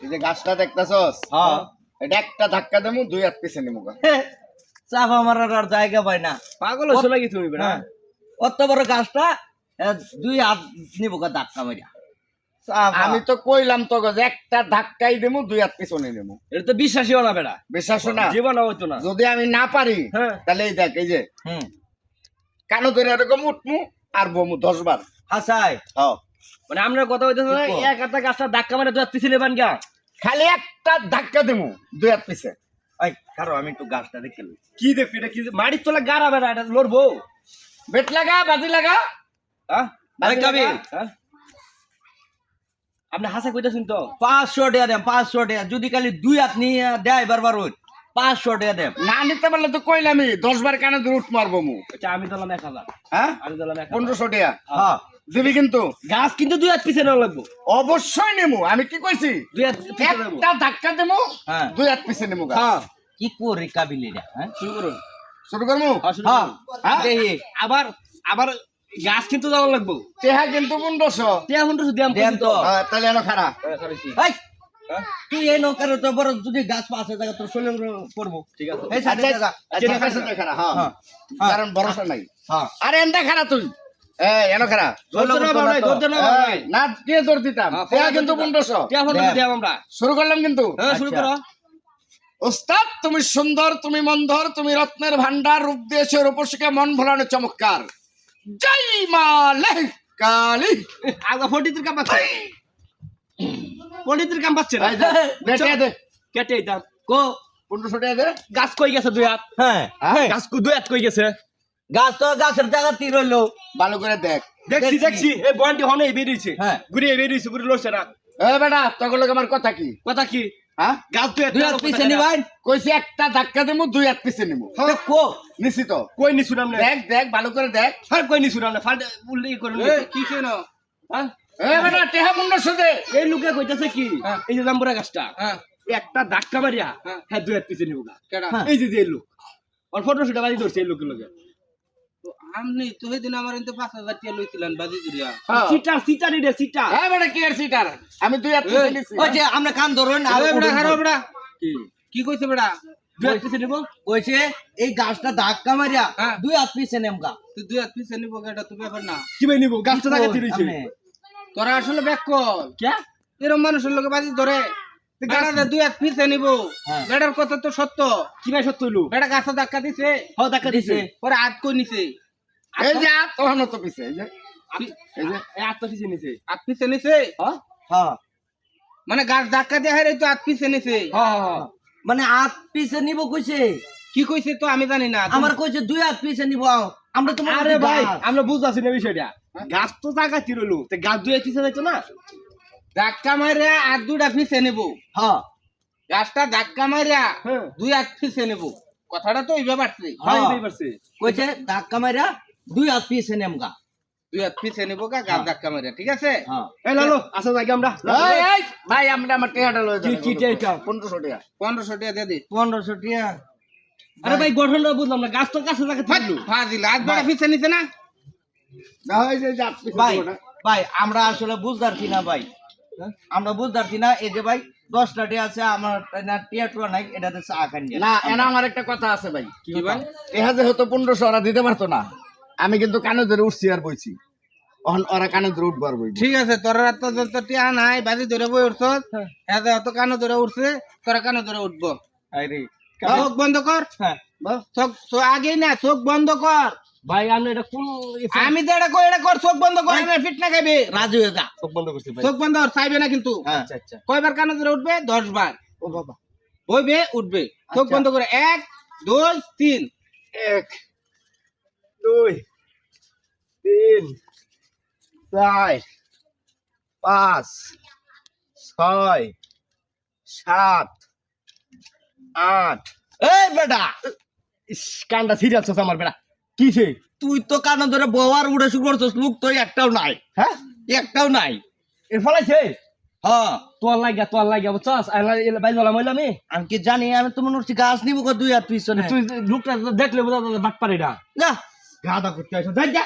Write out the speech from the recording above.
এই যে গাছটা দেখতেছস? হ্যাঁ। এটা একটা ধাক্কা দেবো দুই হাত পিছে গা। চাপা মারার আর জায়গা পাই না। পাগল হইছো নাকি তুমি বেটা? হ্যাঁ। অত বড় গাছটা দুই হাত নিব ধাক্কা মারিয়া আমি তো কইলাম তো যে একটা ধাক্কাই দেবো দুই হাত পিছনে নেব এটা তো বিশ্বাসীও না বেড়া বিশ্বাস না। জীবন হইতো না। যদি আমি না পারি হ্যাঁ। তাহলে এই দেখ এই যে। কানো ধরে এরকম উঠমু আর বমু দশ বার? হাসাই। হ্যাঁ। মানে আমরা কথা হইতেছে? এক একটা গাছটা ধাক্কা মারে দুই পিছনে বান গা। খালি একটা ধাক্কা দেবো দুই হাত পিছে। ওই কারও আমি একটু গাছটা দেখে কি দেখবি এটা কি মাটির তোলা গাড়া বেটা এটা লড়বো? বেট লাগা বাজি লাগা? হ্যাঁ? কাবি। আপনি হাসা কইতেছেন তো? পাঁচশো টাকা দেন পাঁচশো টাকা। যদি খালি দুই হাত নিয়ে দেয় বারবার ওই পাঁচশো টাকা দেন। না নিতে পারলে তো কইলামই দশ বার কানে উঠ মারবো মু। আচ্ছা আমি দিলাম এক হাজার। হ্যাঁ? আমি দিলাম পনেরোশো টাকা। হ্যাঁ। দিবি কিন্তু। গাছ কিন্তু দুই হাত পিছনে লাগবো। অবশ্যই নেব আমি কি কইছি? দুই হাত পিছনে একটা ধাক্কা দেবো হ্যাঁ। দুই হাত পিছে নেব গা। হ্যাঁ। কি করি কাবিলিটা হ্যাঁ? শুরু করুন শুরু করব হ্যাঁ, আবার আবার গাছ কিন্তু দেওয়া লাগবো। তেহা কিন্তু পনেরোশো। তিয়া হুন্ডু দিয়াম তো। হ্যাঁ, তাহলে এনো খারা তুই এই নৌকার তো বড় যদি গাছ পাশে থাকে তোর পড়ব। ঠিক আছে। আচ্ছা জায়গা। আচ্ছা, খারা হ্যাঁ। হ্যাঁ। কারণ ভরসা নাই। হ্যাঁ। আরে এনটা খারা তুই। এনো খারা না কে জোর দিতাম। হ্যাঁ, কিন্তু পনেরোশো। আমরা। শুরু করলাম কিন্তু। হ্যাঁ শুরু আচ্ছা। করো। ওস্তাদ তুমি সুন্দর তুমি মন্ধর তুমি রত্নের ভান্ডার রূপ দিয়েছ রূপসীকে মন ভোলানো চমৎকার। জয় মা লেহ কালী। আগা ফটিতের কাম পাচ্ছে ফটিতের কাম পাচ্ছে না। এই দে, দে, দে, দে। কেটে দাম কো। টাকা দে। গাছ কই গেছে দুই হাত? হ্যাঁ। হ্যাঁ? গাছ কই দুই হাত কই গেছে? গাছ তো গাছের জায়গা তীর হইল। ভালো করে দেখ। দেখছি দেখছি। দেখছি। এই বন্টি হনে বেরিয়েছে। হ্যাঁ। ঘুরে বেরিয়েছে ঘুরে না। এ বেটা তখন লোক আমার কথা কি? কথা কি? হ্যাঁ? গাছ দুই দুই হাত পিছে নিবাই। কইছি একটা ধাক্কা দেবো দুই হাত পিছে নিবো তো কো? নিছি তো। কই নি শুনাম না দেখ দেখ ভালো করে দেখ। ফার কই নি শুনাম না ফার উল্লেখ করুন কি কেন? হ্যাঁ? এ বেটা টেহা পনেরোশো দে এই লোকে কইতাছে কি? হ্যাঁ। এই যে জাম্বুরা গাছটা। হ্যাঁ। একটা ধাক্কা মারিয়া হ্যাঁ। হ্যাঁ দুই হাত পিছে নিব গা। হ্যাঁ। এই যে যে লোক। ওর ফটো শুটা বাজি ধরছে এই লোকের লগে। আমনি তো সেদিন আমার এতে পাঁচ হাজার টাকা লইছিলেন বাজি জুড়িয়া। হ্যাঁ। সিটার সিটার রে সিটার। এ বেটা কি আর সিটার? আমি দুই হাত পিছে ওই যে আমরা কান ধরুন আর বেটা উড়ুন বেটা। কি? কি কইছে বেটা? দুই হাত পিছে নিব? কইছে এই গাছটা ধাক্কা মারিয়া হ্যাঁ। দুই হাত পিছে তুই দুই হাত পিছে নিবো এটা তো ব্যাপার না। কি ভাই নিব? গাছটা তিরিছে তোরা আসলে ব্যাক কল কে এরম মানুষের লোকে বাজি ধরে। তুই দুই নিবো। হ্যাঁ। বেটার কথা তো সত্য। কি ভাই সত্য হইল? বেটা গাছে ধাক্কা দিছে। হ ধাক্কা দিছে। পরে হাত কই নিছে। এই যে হাত তো পিছে এই যে। এই যে। এই পিছে নিছে। হাত পিছে নিছে? হ্যাঁ হ্যাঁ মানে গাছ ধাক্কা দিয়ে হারে তো পিছে নিছে। হ্যাঁ হ্যাঁ মানে পিছে নিব কইছে? কি কইছে তো আমি জানি না। আমার কইছে দুই হাত পিছে নিব। আমরা তো আরে ভাই আমরা বুঝতেছি না বিষয়টা। গাছ তো টাকা তিরলো তো গাছ দুই পিছে যাইতো না? ধাক্কা মারিয়া হাত দুটা পিছে নিবো। হ্যাঁ গাছটা ধাক্কা মারিয়া হ্যাঁ। দুই হাত পিছে নিবো। কথাটা তো ওইভাবে পারছে ভাই হ্যাঁ। ভাই পারছে কইছে ধাক্কা মারিয়া দুই হাত পিছে নেমগা দুই হাত পিছে নিবো গা গাছ ধাক্কা মারিয়া ঠিক আছে? হ্যাঁ। এই লালো আসা যাই আমরা। ভাই আমরা আমার টেহাটা লয়ে কি কি এটা পনেরোশো টাকা পনেরোশো টাকা দিয়ে দি। পনেরোশো টিয়া আরে ভাই গঠনটা বুঝলাম না গাছ তো কাছে টাকা তিরলো ফাজিল হাত বড় পিছে নিছে না? না এই যে ভাই ভাই আমরা আসলে বুঝদারছি না ভাই। আমরা বুঝদারছি না এই যে ভাই দশটা টিয়া আছে আমার না টিয়া টুয়া নাই এটাতে চা খান না এনা আমার একটা কথা আছে ভাই। কি ভাই? এহা যে হতো পনেরোশো ওরা দিতে পারতো না। আমি কিন্তু কানে ধরে উঠছি আর বইছি। ওরা কানে ধরে উঠবার বই ঠিক আছে তোরা তো যত টিয়া নাই বাজি ধরে বই উঠছ হ্যাঁ। অত কানো ধরে উঠছে তোরা কানো ধরে উঠবো। আরে চোখ বন্ধ কর। হ্যাঁ। চোখ চোখ আগেই না চোখ বন্ধ কর। ভাই আমি এটা কোন আমি তো এটা কই এটা কর চোখ বন্ধ কর আমি ফিট না খাইবে রাজু হয়ে যা। চোখ বন্ধ করছি ভাই। চোখ বন্ধ কর চাইবে না কিন্তু। হ্যাঁ আচ্ছা আচ্ছা। কয়বার কানো ধরে উঠবে? দশ বার ও বাবা। বইবে উঠবে। চোখ আচ্ছা। বন্ধ করে এক দুই তিন। এক দুই। তিন চার পাঁচ ছয় সাত আট। এই বেটা ইস কানটা সিরিয়াস আছে আমার বেটা। কিসে? তুই তো কানে ধরে বওয়ার উড়ে শুরু করছিস লোক তো একটাও নাই। হ্যাঁ? একটাও নাই। এর ফলাইছে হ্যাঁ। তোর লাগিয়া তোর লাগিয়া বুঝছস? ভাই বলা মইলাম আমি আমি কি জানি আমি তো মনে হচ্ছে গাছ নিব কো দুই হাত পিছনে। তুই লোকটা দেখলে বোঝা বাট পারে না গাদা করতে যাই যা।